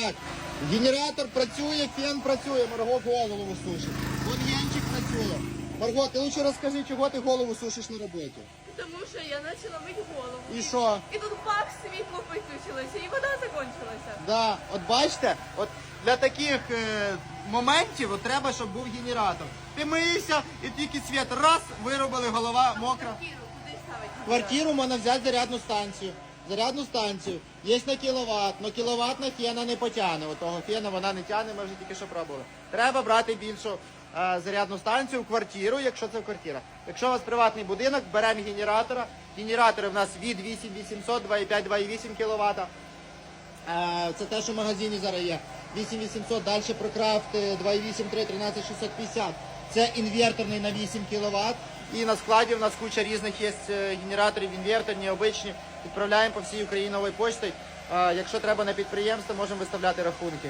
Так, генератор працює, фен працює, Марго голову сушить. Вон Янчик працює. Марго, ти лучше розкажи, чого ти голову сушиш на роботі. Тому що я почала мити голову. І що? І тут бах, світло виключилося, і вода закончилася. Да, от бачите, от для таких е, моментів от треба, щоб був генератор. Ти миєшся і тільки світ раз виробили, голова мокра. Квартиру куди ставити? Квартиру можна взяти зарядну станцію. Зарядну станцію. Є на кіловат, але кіловатна фена не потягне. Отого фена вона не тягне, ми вже тільки що пробували. Треба брати більшу е, зарядну станцію в квартиру, якщо це квартира. Якщо у вас приватний будинок, беремо генератора. Генератори в нас від 8800, 2,5, 2,8 кВт. Це те, що в магазині зараз є. 8800, далі Procraft е, 2.8, 3, 13650. Це інверторний на 8 кВт. І на складі в нас куча різних є е, генераторів, інверторні, обичні. Відправляємо по всій Україні новою поштою. Якщо треба на підприємство, можемо виставляти рахунки.